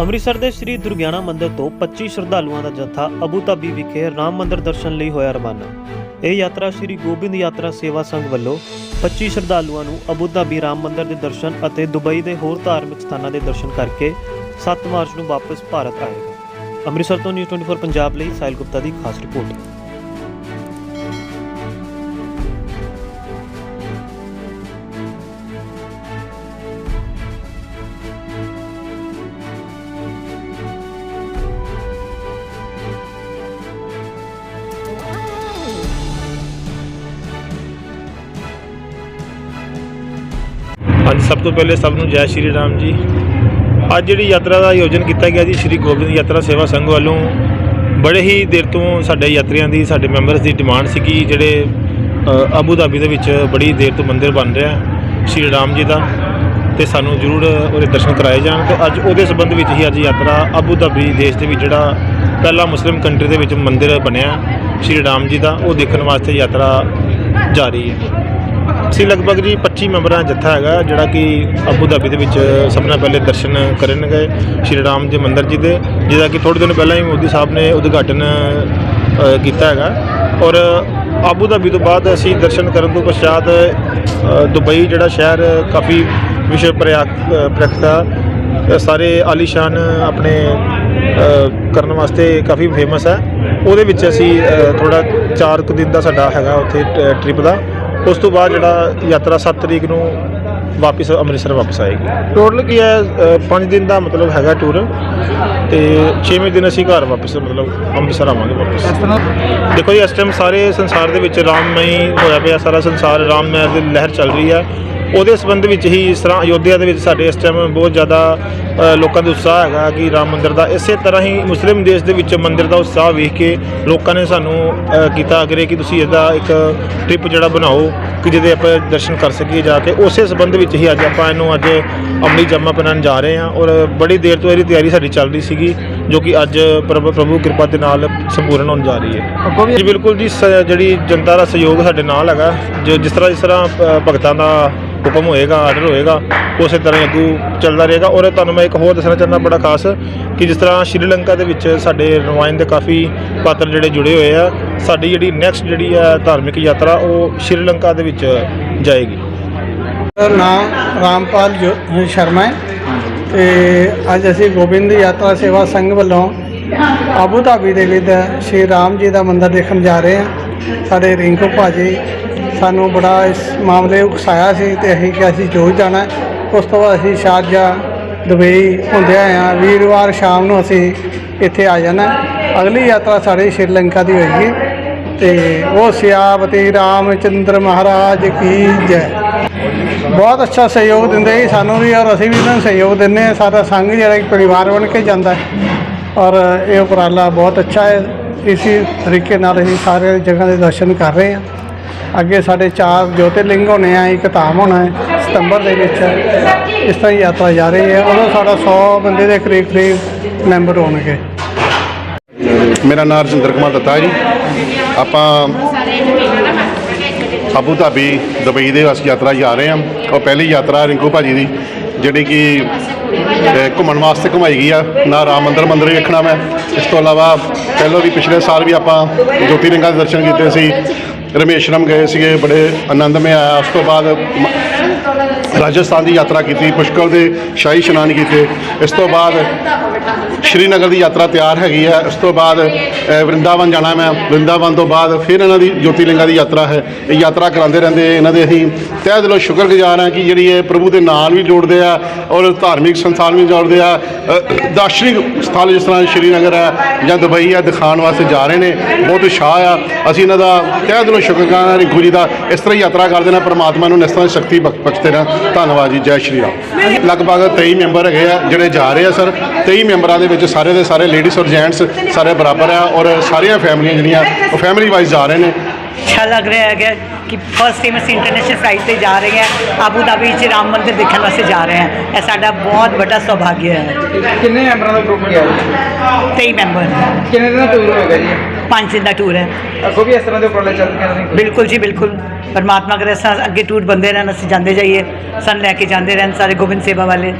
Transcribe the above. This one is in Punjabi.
ਅੰਮ੍ਰਿਤਸਰ ਦੇ ਸ੍ਰੀ ਦੁਰਗਿਆਨਾ ਮੰਦਿਰ ਤੋਂ 25 ਸ਼ਰਧਾਲੂਆਂ ਦਾ ਜੱਥਾ ਅਬੂ ਧਾਬੀ ਵਿਖੇ ਰਾਮ ਮੰਦਿਰ ਦਰਸ਼ਨ ਲਈ ਹੋਇਆ ਰਵਾਨਾ। ਇਹ ਯਾਤਰਾ ਸ੍ਰੀ ਗੋਬਿੰਦ ਯਾਤਰਾ ਸੇਵਾ ਸੰਘ ਵੱਲੋਂ 25 ਸ਼ਰਧਾਲੂਆਂ ਨੂੰ ਅਬੂ ਧਾਬੀ ਰਾਮ ਮੰਦਿਰ ਦੇ ਦਰਸ਼ਨ ਅਤੇ ਦੁਬਈ ਦੇ ਹੋਰ ਧਾਰਮਿਕ ਸਥਾਨਾਂ ਦੇ ਦਰਸ਼ਨ ਕਰਕੇ 7 ਮਾਰਚ ਨੂੰ ਵਾਪਸ ਭਾਰਤ ਆਏਗਾ। ਅੰਮ੍ਰਿਤਸਰ ਤੋਂ ਨਿਊਜ਼ 24 ਪੰਜਾਬ ਲਈ ਸਾਹਿਲ ਗੁਪਤਾ ਦੀ ਖਾਸ ਰਿਪੋਰਟ। ਹਾਂਜੀ ਸਭ ਤੋਂ ਪਹਿਲੇ ਸਭ ਨੂੰ ਜੈ ਸ਼੍ਰੀ ਰਾਮ ਜੀ। ਅੱਜ ਜਿਹੜੀ ਯਾਤਰਾ ਦਾ ਆਯੋਜਨ ਕੀਤਾ ਗਿਆ ਜੀ ਸ਼੍ਰੀ ਗੋਬਿੰਦ ਯਾਤਰਾ ਸੇਵਾ ਸੰਘ ਵੱਲੋਂ ਬੜੇ ਹੀ ਦੇਰ ਤੋਂ ਸਾਡੇ ਯਾਤਰੀਆਂ ਦੀ ਸਾਡੇ ਮੈਂਬਰਸ ਦੀ ਡਿਮਾਂਡ ਸੀ ਕਿ ਜਿਹੜੇ ਅ, ਧਾਬੀ ਦੇ ਵਿੱਚ ਬੜੀ ਦੇਰ ਤੋਂ ਮੰਦਿਰ ਬਣ ਰਿਹਾ ਸ਼੍ਰੀ ਰਾਮ ਜੀ ਦਾ ਤੇ ਸਾਨੂੰ ਜ਼ਰੂਰ ਉਹਦੇ ਦਰਸ਼ਨ ਕਰਾਏ ਜਾਣ। ਤੇ ਅੱਜ ਉਹਦੇ ਸੰਬੰਧ ਵਿੱਚ ਹੀ ਅੱਜ ਯਾਤਰਾ ਆਬੂ ਧਾਬੀ ਦੇਸ਼ ਦੇ ਵਿੱਚ ਜਿਹੜਾ ਪਹਿਲਾ ਮੁਸਲਿਮ ਕੰਟਰੀ ਦੇ ਵਿੱਚ ਮੰਦਿਰ ਬਣਿਆ ਸ਼੍ਰੀ ਰਾਮ ਜੀ ਦਾ ਉਹ ਦੇਖਣ ਵਾਸਤੇ ਯਾਤਰਾ ਜਾਰੀ ਹੈ। ਅਸੀਂ ਲਗਭਗ ਜੀ 25 ਮੈਂਬਰਾਂ ਦਾ ਜੱਥਾ ਹੈਗਾ ਜਿਹੜਾ ਕਿ ਅਬੂ ਧਾਬੀ ਦੇ ਵਿੱਚ ਸਭ ਤੋਂ ਪਹਿਲੇ ਦਰਸ਼ਨ ਕਰਨਗੇ ਸ਼੍ਰੀ ਰਾਮ ਜੀ ਮੰਦਿਰ ਜੀ ਦੇ ਜਿਹਦਾ ਕਿ ਥੋੜੇ ਦਿਨ ਪਹਿਲਾਂ ਹੀ ਮੋਦੀ ਸਾਹਿਬ ਨੇ ਉਦਘਾਟਨ ਕੀਤਾ ਹੈਗਾ। ਔਰ ਆਬੂ ਧਾਬੀ ਤੋਂ ਬਾਅਦ ਅਸੀਂ ਦਰਸ਼ਨ ਕਰਨ ਤੋਂ ਪਛਾਤ ਦੁਬਈ ਜਿਹੜਾ ਸ਼ਹਿਰ ਕਾਫੀ ਵਿਸ਼ਵ ਪ੍ਰਯਾਗ ਪ੍ਰਖਤਾ ਅ, ਸਾਰੇ ਆਲੀਸ਼ਾਨ ਆਪਣੇ ਕਰਨ ਵਾਸਤੇ ਕਾਫੀ ਫੇਮਸ ਹੈ। ਉਹਦੇ ਵਿੱਚ ਅਸੀਂ ਅ, ਥੋੜਾ 4 ਕੁ ਦਿਨ ਦਾ ਸਾਡਾ ਹੈਗਾ ਉੱਥੇ ਟ੍ਰਿਪ ਦਾ। ਉਸ ਤੋਂ ਬਾਅਦ ਜਿਹੜਾ ਯਾਤਰਾ 7 ਤਰੀਕ ਨੂੰ ਵਾਪਸ ਅੰਮ੍ਰਿਤਸਰ ਵਾਪਸ ਆਏਗੀ। ਟੋਟਲ ਕੀ ਹੈ 5 ਦਿਨ ਦਾ ਮਤਲਬ ਹੈਗਾ ਟੂਰ ਤੇ 6ਵੇਂ ਦਿਨ ਅਸੀਂ ਘਰ ਵਾਪਸ ਮਤਲਬ ਅੰਮ੍ਰਿਤਸਰ ਆਵਾਂਗੇ ਵਾਪਸ। ਦੇਖੋ ਜੀ ਇਸ ਟਾਈਮ ਸਾਰੇ ਸੰਸਾਰ ਦੇ ਵਿੱਚ ਰਾਮਮਈ ਹੋਇਆ ਪਿਆ ਸਾਰਾ ਸੰਸਾਰ ਰਾਮਮੈ ਦੀ ਲਹਿਰ ਚੱਲ ਰਹੀ ਹੈ। ਉਹਦੇ ਸੰਬੰਧ ਵਿੱਚ ਹੀ ਇਸ ਤਰ੍ਹਾਂ ਅਯੋਧਿਆ ਦੇ ਵਿੱਚ ਸਾਡੇ ਇਸ ਟਾਈਮ ਬਹੁਤ ਜ਼ਿਆਦਾ ਲੋਕਾਂ ਦਾ ਉਤਸ਼ਾਹ ਹੈਗਾ ਕਿ ਰਾਮ ਮੰਦਿਰ ਦਾ, ਇਸੇ ਤਰ੍ਹਾਂ ਹੀ ਮੁਸਲਿਮ ਦੇਸ਼ ਦੇ ਵਿੱਚ ਮੰਦਿਰ ਦਾ ਉਤਸ਼ਾਹ ਵੇਖ ਕੇ ਲੋਕਾਂ ਨੇ ਸਾਨੂੰ ਕੀਤਾ ਅਗਰੇ ਕਿ ਤੁਸੀਂ ਇਹਦਾ ਇੱਕ ਟ੍ਰਿਪ ਜਿਹੜਾ ਬਣਾਓ, ਕਿ ਜਿਹਦੇ ਆਪਾਂ ਦਰਸ਼ਨ ਕਰ ਸਕੀਏ ਜਾ ਕੇ। ਉਸੇ ਸੰਬੰਧ ਵਿੱਚ ਹੀ ਅੱਜ ਆਪਾਂ ਇਹਨੂੰ ਅੱਜ ਅਮਲੀ ਜਮਾ ਪਨਾਨ ਜਾ ਰਹੇ ਹਾਂ ਔਰ ਬੜੀ ਦੇਰ ਤੋਂ ਇਹਦੀ ਤਿਆਰੀ ਸਾਡੀ ਚੱਲ ਰਹੀ ਸੀਗੀ। ਜੋ ਕਿ ਅੱਜ ਪ੍ਰਭ ਪ੍ਰਭੂ ਕਿਰਪਾ ਦੇ ਨਾਲ ਸੰਪੂਰਨ ਹੋਣ ਜਾ ਰਹੀ ਹੈ। ਜੀ ਬਿਲਕੁਲ ਜੀ ਸ- ਜਿਹੜੀ ਜਨਤਾ ਦਾ ਸਹਿਯੋਗ ਸਾਡੇ ਨਾਲ ਹੈਗਾ ਜੋ ਜਿਸ ਤਰ੍ਹਾਂ ਜਿਸ ਤਰ੍ਹਾਂ ਅ, ਭਗਤਾਂ ਦਾ ਹੁਕਮ ਹੋਏਗਾ ਆਰਡਰ ਹੋਏਗਾ ਉਸੇ ਤਰ੍ਹਾਂ ਹੀ ਅੱਗੂ ਚੱਲਦਾ ਰਹੇਗਾ। ਔਰ ਤੁਹਾਨੂੰ ਮੈਂ ਇੱਕ ਹੋਰ ਦੱਸਣਾ ਚਾਹੁੰਦਾ ਬੜਾ ਖਾਸ ਕਿ ਜਿਸ ਤਰ੍ਹਾਂ ਸ਼੍ਰੀਲੰਕਾ ਦੇ ਵਿੱਚ ਸਾਡੇ ਨੁਮਾਇੰਦੇ ਕਾਫੀ ਪਾਤਰ ਜਿਹੜੇ ਜੁੜੇ ਹੋਏ ਆ ਸਾਡੀ ਜਿਹੜੀ ਨੈਕਸਟ ਜਿਹੜੀ ਹੈ ਧਾਰਮਿਕ ਯਾਤਰਾ ਉਹ ਸ਼੍ਰੀਲੰਕਾ ਦੇ ਵਿੱਚ ਜਾਏਗੀ। ਨਾਮ ਰਾਮਪਾਲ ਜੋ- ਸ਼ਰਮਾ ਹੈ। ਤੇ ਅੱਜ ਅਸੀਂ ਗੋਬਿੰਦ ਯਾਤਰਾ ਸੇਵਾ ਸੰਘ ਵੱਲੋਂ ਆਬੂ ਧਾਬੀ ਦੇ ਵਿੱਚ ਸ਼੍ਰੀ ਰਾਮ ਜੀ ਦਾ ਮੰਦਿਰ ਦੇਖਣ ਜਾ ਰਹੇ ਹਾਂ। ਸਾਡੇ ਰਿੰਕੂ ਭਾਜੀ ਸਾਨੂੰ ਬੜਾ ਇਸ ਮਾਮਲੇ ਉਕਸਾਇਆ ਸੀ ਤੇ ਅਸੀਂ ਕਿ ਅਸੀਂ ਜੋ ਜਾਣਾ ਉਸ ਤੋਂ ਬਾਅਦ ਅਸੀਂ ਸ਼ਾਰਜਾ ਦੁਬਈ ਹੁੰਦੇ ਆਏ ਹਾਂ। ਵੀਰਵਾਰ ਸ਼ਾਮ ਨੂੰ ਅਸੀਂ ਇੱਥੇ ਆ ਜਾਣਾ ਅਗਲੀ ਯਾਤਰਾ ਸਾਡੀ ਸ਼੍ਰੀਲੰਕਾ ਦੀ ਹੋਏਗੀ ਤੇ ਉਹ ਸਿਆਵਤੀ ਰਾਮਚੰਦਰ ਮਹਾਰਾਜ ਕੀ ਜੈ। ਬਹੁਤ ਅੱਛਾ ਸਹਿਯੋਗ ਦਿੰਦੇ ਜੀ ਸਾਨੂੰ ਵੀ ਔਰ ਅਸੀਂ ਵੀ ਇਹਨਾਂ ਨੂੰ ਸਹਿਯੋਗ ਦਿੰਦੇ ਹਾਂ। ਸਾਡਾ ਸੰਘ ਜਿਹੜਾ ਇੱਕ ਪਰਿਵਾਰ ਬਣ ਕੇ ਜਾਂਦਾ ਹੈ। ਔਰ ਇਹ ਉਪਰਾਲਾ ਬਹੁਤ ਅੱਛਾ ਹੈ। ਇਸੇ ਤਰੀਕੇ ਨਾਲ ਅਸੀਂ ਸਾਰੇ ਜਗ੍ਹਾ ਦੇ ਦਰਸ਼ਨ ਕਰ ਰਹੇ ਹਾਂ। ਅੱਗੇ ਸਾਡੇ ਚਾਰ ਜੋਤਿਰਲਿੰਗ ਹੋਣੇ ਆ, ਇੱਕ ਧਾਮ ਹੋਣਾ ਹੈ, ਸਤੰਬਰ ਦੇ ਵਿੱਚ। ਇਸ ਤਰ੍ਹਾਂ ਹੀ ਯਾਤਰਾ ਜਾ ਰਹੀ ਹੈ। ਉਦੋਂ ਸਾਡਾ 100 ਬੰਦੇ ਦੇ ਕਰੀਬ ਕਰੀਬ ਮੈਂਬਰ ਹੋਣਗੇ। ਮੇਰਾ ਨਾਮ ਰਜਿੰਦਰ ਕੁਮਾਰ ਦੱਤਾ ਜੀ। ਆਪਾਂ ਅਬੂ ਧਾਬੀ ਦੁਬਈ ਦੇ ਅਸੀਂ ਯਾਤਰਾ ਜਾ ਰਹੇ ਹਾਂ। ਉਹ ਪਹਿਲੀ ਯਾਤਰਾ ਰਿੰਕੂ ਭਾਜੀ ਦੀ ਜਿਹੜੀ ਕਿ ਅਹ, ਘੁੰਮਣ ਵਾਸਤੇ ਘੁਮਾਈ ਗਈ ਆ। ਨਾ ਰਾਮ ਮੰਦਿਰ ਮੰਦਿਰ ਹੀ ਵੇਖਣਾ ਮੈਂ। ਇਸ ਤੋਂ ਇਲਾਵਾ ਪਹਿਲਾਂ ਵੀ ਪਿਛਲੇ ਸਾਲ ਵੀ ਆਪਾਂ ਜੋਤੀ ਰਿੰਗਾਂ ਦੇ ਦਰਸ਼ਨ ਕੀਤੇ ਸੀ। ਰਮੇਸ਼ਰਮ ਗਏ ਸੀਗੇ ਬੜੇ ਆਨੰਦ ਆਨੰਦਮय ਆਇਆ। ਉਸ ਤੋਂ ਬਾਅਦ ਮ- ਰਾਜਸਥਾਨ ਦੀ ਯਾਤਰਾ ਕੀਤੀ, ਪੁਸ਼ਕਰ ਦੇ ਸ਼ਾਹੀ ਇਸ਼ਨਾਨ ਕੀਤੇ। ਇਸ ਤੋਂ ਬਾਅਦ ਸ਼੍ਰੀਨਗਰ ਦੀ ਯਾਤਰਾ ਤਿਆਰ ਹੈਗੀ ਹੈ। ਉਸ ਤੋਂ ਬਾਅਦ ਵਰਿੰਦਾਵਨ ਜਾਣਾ ਮੈਂ। ਵਰਿੰਦਾਵਨ ਤੋਂ ਬਾਅਦ ਫਿਰ ਇਹਨਾਂ ਦੀ ਜੋਤੀਲਿੰਗਾ ਦੀ ਯਾਤਰਾ ਹੈ। ਇਹ ਯਾਤਰਾ ਕਰਾਉਂਦੇ ਰਹਿੰਦੇ ਇਹਨਾਂ ਦੇ। ਅਸੀਂ ਤਹਿ ਦਿਲੋਂ ਸ਼ੁਕਰਗੁਜ਼ਾਰ ਹਾਂ ਕਿ ਜਿਹੜੀ ਇਹ ਪ੍ਰਭੂ ਦੇ ਨਾਲ ਵੀ ਜੋੜਦੇ ਆ ਔਰ ਧਾਰਮਿਕ ਸੰਸਥਾਨ ਵੀ ਜੋੜਦੇ ਆ। ਦਾਰਸ਼ਨਿਕ ਸਥਾਨ ਜਿਸ ਤਰ੍ਹਾਂ ਸ਼੍ਰੀਨਗਰ ਹੈ ਜਾਂ ਦੁਬਈ ਹੈ, ਦਿਖਾਉਣ ਵਾਸਤੇ ਜਾ ਰਹੇ ਨੇ। ਬਹੁਤ ਉਤਸ਼ਾਹ ਆ। ਅਸੀਂ ਇਹਨਾਂ ਦਾ ਤਹਿ ਦਿਲੋਂ ਸ਼ੁਕਰਗੁਜ਼ਾਰ ਹਾਂ ਰਿੰਕੂ ਜੀ ਦਾ ਇਸ ਤਰ੍ਹਾਂ ਹੀ ਯਾਤਰਾ ਕਰਦੇ ਨੇ। ਪਰਮਾਤਮਾ ਨੂੰ ਇਸ ਤਰ੍ਹਾਂ ਸ਼ਕਤੀ ਬਖ- ਬਖਸ਼ਦੇ ਰਹਿਣ। ਧੰਨਵਾਦ ਜੀ, ਜੈ ਸ਼੍ਰੀ ਰਾਮ। ਲਗਭਗ 23 ਮੈਂਬਰ ਹੈਗੇ ਆ, ਜਿਹੜੇ ਜਾ ਰਹੇ ਆ, ਸਰ। 23 ਮੈਂਬਰਾਂ ਦੇ ਵਿੱਚ ਸਾਰੇ ਦੇ ਸਾਰੇ ਲੇਡੀਜ਼ ਔਰ ਜੈਂਟਸ ਸਾਰੇ ਬਰਾਬਰ ਆ ਔਰ ਸਾਰੀਆਂ ਫੈਮਲੀਆਂ ਜਿਹੜੀਆਂ, ਉਹ ਫੈਮਿਲੀ ਵਾਈਜ਼ ਜਾ ਰਹੇ ਨੇ। ਅੱਛਾ ਲੱਗ ਰਿਹਾ ਹੈਗਾ ਕਿ ਫਸਟ ਟਾਈਮ ਅਸੀਂ ਇੰਟਰਨੈਸ਼ਨਲ ਫਲਾਈਟ ਤੇ ਜਾ ਰਹੇ ਹਾਂ ਆਬੂ ਧਾਬੀ 'ਚ ਰਾਮ ਮੰਦਿਰ ਦੇਖਣ ਵਾਸਤੇ ਜਾ ਰਹੇ ਹਾਂ। ਇਹ ਸਾਡਾ ਬਹੁਤ ਵੱਡਾ ਸੁਭਾਗਿਆ ਹੈ। ਕਿੰਨੇ ਮੈਂਬਰਾਂ ਦਾ ਗਰੁੱਪ ਗਿਆ ਜੀ? 23 ਮੈਂਬਰ। ਕਿੰਨੇ ਦਿਨ ਦਾ ਟੂਰ ਹੋਏਗਾ ਜੀ? ਪੰਜ ਦਿਨ ਦਾ ਟੂਰ ਹੈ। ਅੱਗੋਂ ਵੀ ਇਸ ਤਰ੍ਹਾਂ ਦੇ ਉਪਰਾਲੇ ਚੱਲਦੇ ਰਹਿਣਗੇ ਬਿਲਕੁਲ ਜੀ ਬਿਲਕੁਲ। ਪਰਮਾਤਮਾ ਕਰੇ ਅੱਗੇ ਟੂਰ ਬੰਦੇ ਰਹਿਣ ਅਸੀਂ ਜਾਂਦੇ ਜਾਈਏ। ਸਨ ਲੈ ਕੇ ਜਾਂਦੇ ਰਹਿਣ ਸਾਰੇ ਗੋਬਿੰਦ ਸੇਵਾ ਵਾਲੇ।